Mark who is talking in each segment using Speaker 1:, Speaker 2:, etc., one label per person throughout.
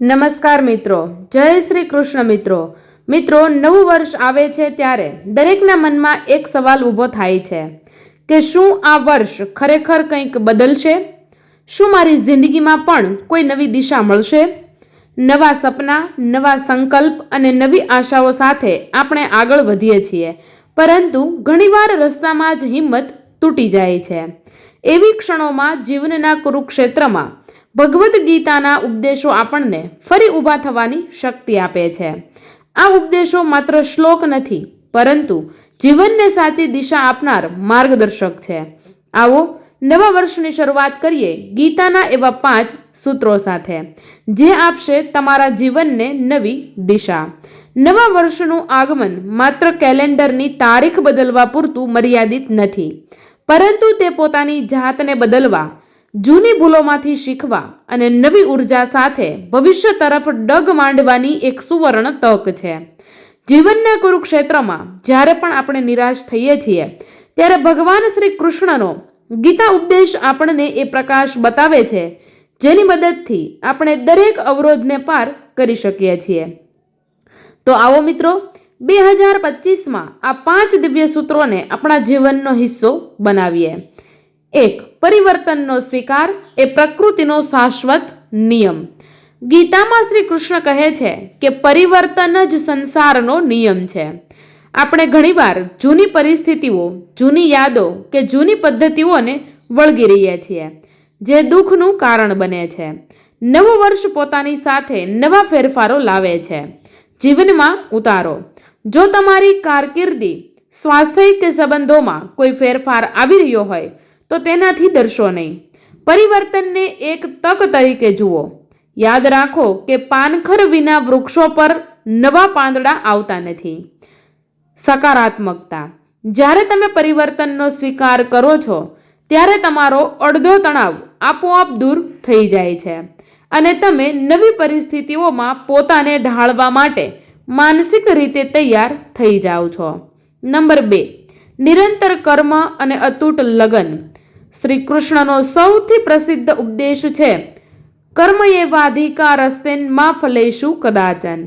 Speaker 1: નમસ્કાર મિત્રો. જય શ્રી કૃષ્ણ મિત્રો. મિત્રો, નવું વર્ષ આવે છે ત્યારે દરેકના મનમાં એક સવાલ ઊભો થાય છે કે શું આ વર્ષ ખરેખર કંઈક બદલશે? શું મારી જિંદગીમાં પણ કોઈ નવી દિશા મળશે? નવા સપના, નવા સંકલ્પ અને નવી આશાઓ સાથે આપણે આગળ વધીએ છીએ. પરંતુ ઘણીવાર રસ્તામાં જ હિંમત તૂટી જાય છે. એવી ક્ષણોમાં જીવનના કુરુક્ષેત્રમાં ભગવદ્ ગીતાના ઉપદેશો આપણને ફરી ઊભા થવાની શક્તિ આપે છે. આ ઉપદેશો માત્ર શ્લોક નથી, પરંતુ જીવનને સાચી દિશા આપનાર માર્ગદર્શક છે. આવો નવા વર્ષની શરૂઆત કરીએ ગીતાના એવા પાંચ સૂત્રો સાથે, જે આપશે તમારા જીવનને નવી દિશા. નવા વર્ષનું આગમન માત્ર કેલેન્ડરની તારીખ બદલવા પૂરતું મર્યાદિત નથી, પરંતુ તે પોતાની જાતને બદલવા જૂની ભૂલોમાંથી શીખવા અને નવી ઊર્જા સાથે ભવિષ્ય તરફ ડગ માંડવાની એક સુવર્ણ તક છે. જીવનના કુરુક્ષેત્રમાં જ્યારે પણ આપણે નિરાશ થઈએ છીએ, ત્યારે ભગવાન શ્રી કૃષ્ણનો ગીતા ઉપદેશ આપણને એ પ્રકાશ બતાવે છે, જેની મદદથી આપણે દરેક અવરોધને પાર કરી શકીએ છીએ. તો આવો મિત્રો, બે હજાર પચીસમાં આ પાંચ દિવ્ય સૂત્રોને આપણા જીવનનો હિસ્સો બનાવીએ. એક, પરિવર્તનનો સ્વીકાર એ પ્રકૃતિનો શાશ્વત નિયમ. ગીતામાં શ્રી કૃષ્ણ કહે છે કે પરિવર્તન જ સંસારનો નિયમ છે. આપણે ઘણીવાર જૂની પરિસ્થિતિઓ, જૂની યાદો કે જૂની પદ્ધતિઓને વળગી રહીએ છીએ, જે દુઃખનું કારણ બને છે. નવું વર્ષ પોતાની સાથે નવા ફેરફારો લાવે છે. જીવનમાં ઉતારો. જો તમારી કારકિર્દી, સ્વાસ્થ્ય કે સંબંધોમાં કોઈ ફેરફાર આવી રહ્યો હોય તો તેનાથી ડરશો નહીં. પરિવર્તનને એક તક તરીકે જુઓ. યાદ રાખો કે પાનખર વિના વૃક્ષો પર નવા પાંદડા આવતા નથી. સકારાત્મકતા. જ્યારે તમે પરિવર્તનનો સ્વીકાર કરો છો, ત્યારે તમારો અડધો તણાવ આપોઆપ દૂર થઈ જાય છે અને તમે નવી પરિસ્થિતિઓમાં પોતાને ઢાળવા માટે માનસિક રીતે તૈયાર થઈ જાઓ છો. નંબર બે. નિરંતર કર્મ અને અતૂટ લગન. શ્રી કૃષ્ણનો સૌથી પ્રસિદ્ધ ઉપદેશ છે, કર્મ એવાધિકારમાં ફલેશુ કદાચન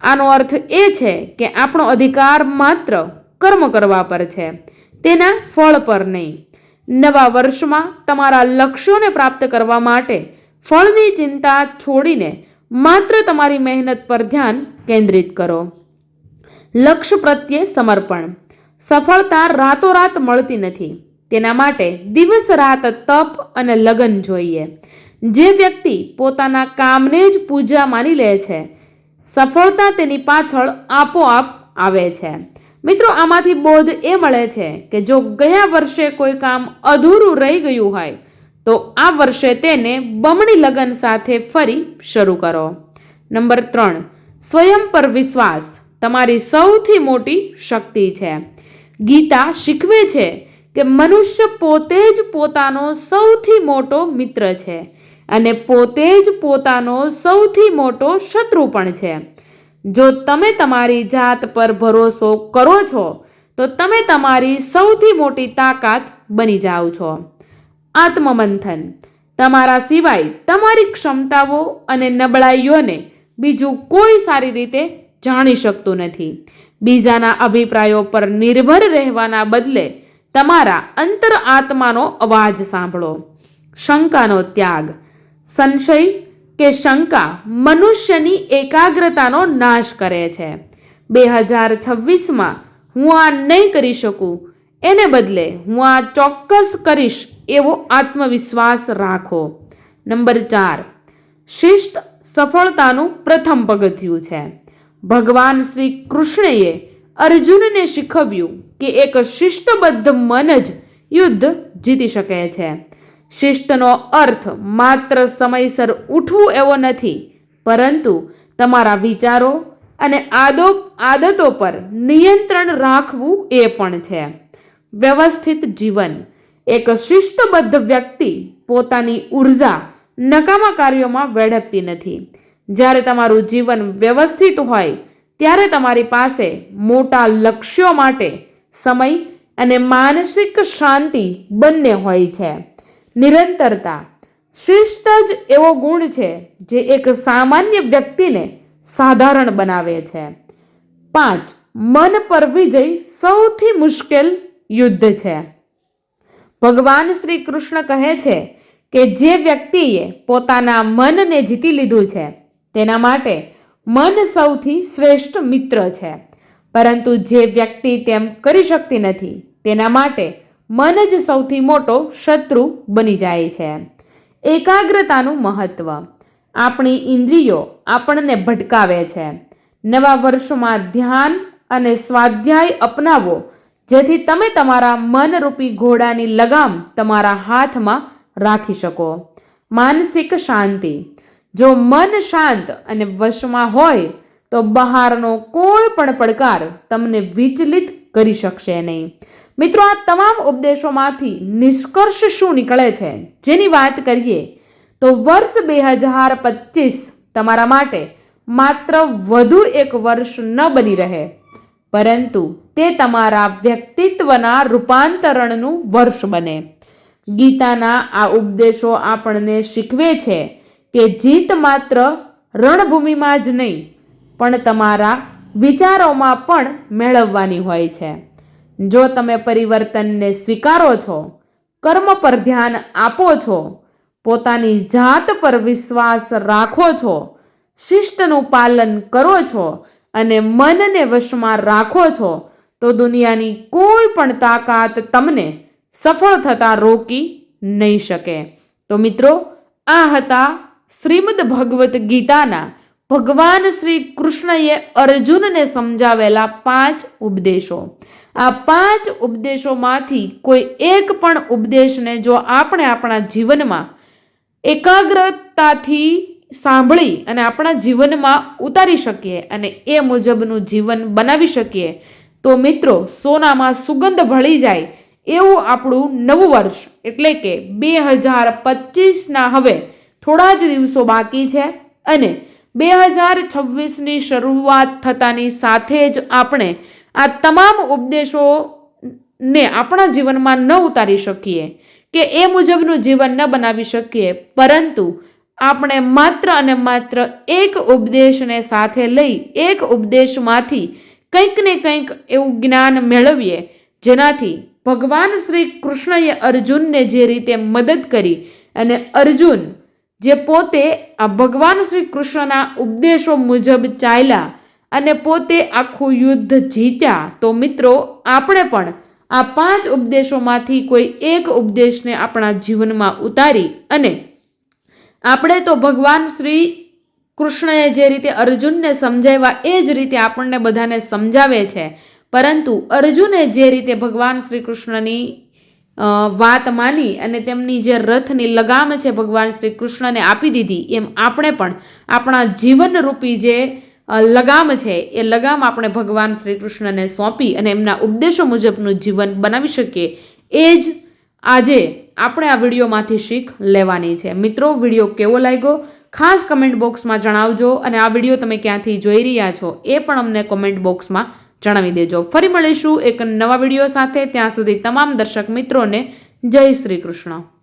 Speaker 1: આનો અર્થ એ છે કે આપણો અધિકાર માત્ર કર્મ કરવા પર છે, તેના ફળ પર નહીં. નવા વર્ષમાં તમારા લક્ષ્યોને પ્રાપ્ત કરવા માટે ફળની ચિંતા છોડીને માત્ર તમારી મહેનત પર ધ્યાન કેન્દ્રિત કરો. લક્ષ્ય પ્રત્યે સમર્પણ. સફળતા રાતોરાત મળતી નથી. તેના માટે દિવસ રાત તપ અને લગન જોઈએ. જે વ્યક્તિ પોતાના કામને જ પૂજા માની લે છે, સફળતા તેની પાછળ આપોઆપ આવે છે. મિત્રો, આમાંથી બોધ એ મળે છે કે જો ગયા વર્ષે કોઈ કામ અધૂરું રહી ગયું હોય, તો આ વર્ષે તેને બમણી લગન સાથે ફરી શરૂ કરો. નંબર ત્રણ, સ્વયં પર વિશ્વાસ તમારી સૌથી મોટી શક્તિ છે. ગીતા શીખવે છે કે મનુષ્ય પોતે જ પોતાનો સૌથી મોટો મિત્ર છે અને પોતે જ પોતાનો સૌથી મોટો શત્રુ પણ છે. જો તમે તમારી જાત પર ભરોસો કરો છો, તો તમે તમારી સૌથી મોટી તાકાત બની જાઓ છો. આત્મમંથન. તમારા સિવાય તમારી ક્ષમતાઓ અને નબળાઈઓને બીજું કોઈ સારી રીતે જાણી શકતું નથી. બીજાના અભિપ્રાયો પર નિર્ભર રહેવાના બદલે તમારા અંતર આત્માનો અવાજ સાંભળો. શંકાનો ત્યાગ. સંશય કે શંકા મનુષ્યની એકાગ્રતાનો નાશ કરે છે. બે હજાર છવ્વીસમાં હું આ નહીં કરી શકું. એને બદલે હું આ ચોક્કસ કરીશ એવો આત્મવિશ્વાસ રાખો. નંબર ચાર. શિસ્ત સફળતાનું પ્રથમ પગથિયું છે. ભગવાન શ્રી કૃષ્ણએ અર્જુનને શીખવ્યું કે એક શિસ્તબદ્ધ મન જ યુદ્ધ જીતી શકે છે. શિસ્તનો અર્થ માત્ર સમયસર ઉઠવું એવો નથી, પરંતુ તમારા વિચારો અને આદો, આદતો પર નિયંત્રણ રાખવું એ પણ છે. વ્યવસ્થિત જીવન. એક શિસ્તબદ્ધ વ્યક્તિ પોતાની ઊર્જા નકામા કાર્યોમાં વેડપતી નથી. જ્યારે તમારું જીવન વ્યવસ્થિત હોય, ત્યારે તમારી પાસે મોટા લક્ષ્યો માટે સમય અને માનસિક શાંતિ બંને હોય છે. નિરંતરતા શિસ્ત જ એવો ગુણ છે જે એક સામાન્ય વ્યક્તિને સાધારણ બનાવે છે. પાંચ, મન પર વિજય સૌથી મુશ્કેલ યુદ્ધ છે. ભગવાન શ્રી કૃષ્ણ કહે છે કે જે વ્યક્તિએ પોતાના મનને જીતી લીધું છે, તેના માટે મન સૌથી શ્રેષ્ઠ મિત્ર છે. પરંતુ જે વ્યક્તિ તેમ કરી શકતી નથી, તેના માટે મન જ સૌથી મોટો શત્રુ બની જાય છે. એકાગ્રતાનું મહત્વ. આપણી ઇન્દ્રિયો આપણને ભટકાવે છે. નવા વર્ષમાં ધ્યાન અને સ્વાધ્યાય અપનાવો, જેથી તમે તમારા મનરૂપી ઘોડાની લગામ તમારા હાથમાં રાખી શકો. માનસિક શાંતિ. જો મન શાંત અને વશમાં હોય તો બહારનો કોઈ પણ પડકાર તમને વિચલિત કરી શકશે નહીં. મિત્રો, આ તમામ ઉપદેશોમાંથી નિષ્કર્ષ શું નીકળે છે? જેની વાત કરીએ, તો વર્ષ બે હજાર પચીસ તમારા માટે માત્ર વધુ એક વર્ષ ન બની રહે, પરંતુ તે તમારા વ્યક્તિત્વના રૂપાંતરણનું વર્ષ બને. ગીતાના આ ઉપદેશો આપણને શીખવે છે કે જીત માત્ર રણભૂમિમાં જ નહીં પણ તમારા વિચારોમાં પણ મેળવવાની હોય છે. જો તમે પરિવર્તનને સ્વીકારો છો, કર્મ પર ધ્યાન આપો છો, પોતાની જાત પર વિશ્વાસ રાખો છો શિસ્તનું પાલન કરો છો અને મનને વશમાં રાખો છો, તો દુનિયાની કોઈ પણ તાકાત તમને સફળ થતાં રોકી નહીં શકે. તો મિત્રો, આ હતા શ્રીમદ ભગવદ્ ગીતાના ભગવાન શ્રી કૃષ્ણએ અર્જુનને સમજાવેલા પાંચ ઉપદેશો. આ પાંચ ઉપદેશોમાંથી કોઈ એક પણ ઉપદેશને જો આપણે આપણા જીવનમાં એકાગ્રતાથી સાંભળી અને આપણા જીવનમાં ઉતારી શકીએ અને એ મુજબનું જીવન બનાવી શકીએ, તો મિત્રો સોનામાં સુગંધ ભળી જાય એવું આપણું નવું વર્ષ. એટલે કે બે હજાર પચીસના હવે થોડા જ દિવસો બાકી છે અને બે હજાર છવ્વીસની શરૂઆત થતાની સાથે જ આપણે આ તમામ ઉપદેશોને આપણા જીવનમાં ન ઉતારી શકીએ કે એ મુજબનું જીવન ન બનાવી શકીએ. પરંતુ આપણે માત્ર અને માત્ર એક ઉપદેશને સાથે લઈ એક ઉપદેશમાંથી કંઈક ને કંઈક એવું જ્ઞાન મેળવીએ, જેનાથી ભગવાન શ્રી કૃષ્ણએ અર્જુનને જે રીતે મદદ કરી અને અર્જુન જે પોતે આ ભગવાન શ્રી કૃષ્ણના ઉપદેશો મુજબ ચાલ્યા અને પોતે આખું યુદ્ધ જીત્યા. તો મિત્રો, આપણે પણ આ પાંચ ઉપદેશોમાંથી કોઈ એક ઉપદેશને આપણા જીવનમાં ઉતારી અને આપણે તો ભગવાન શ્રી કૃષ્ણએ જે રીતે અર્જુનને સમજાવ્યા એ જ રીતે આપણને બધાને સમજાવે છે. પરંતુ અર્જુને જે રીતે ભગવાન શ્રી કૃષ્ણની વાત માની અને તેમની જે રથની લગામ છે ભગવાન શ્રી કૃષ્ણને આપી દીધી, એમ આપણે પણ આપણા જીવનરૂપી જે લગામ છે, એ લગામ આપણે ભગવાન શ્રી કૃષ્ણને સોંપી અને એમના ઉપદેશો મુજબનું જીવન બનાવી શકીએ, એ જ આજે આપણે આ વિડીયોમાંથી શીખ લેવાની છે. મિત્રો, વીડિયો કેવો લાગ્યો? ખાસ કમેન્ટ બોક્સમાં જણાવજો અને આ વીડિયો તમે ક્યાંથી જોઈ રહ્યા છો, એ પણ અમને કોમેન્ટ બોક્સમાં જણાવી દેજો. ફરી મળીશું એક નવા વીડિયો સાથે. ત્યાં સુધી તમામ દર્શક મિત્રોને જય શ્રી કૃષ્ણ.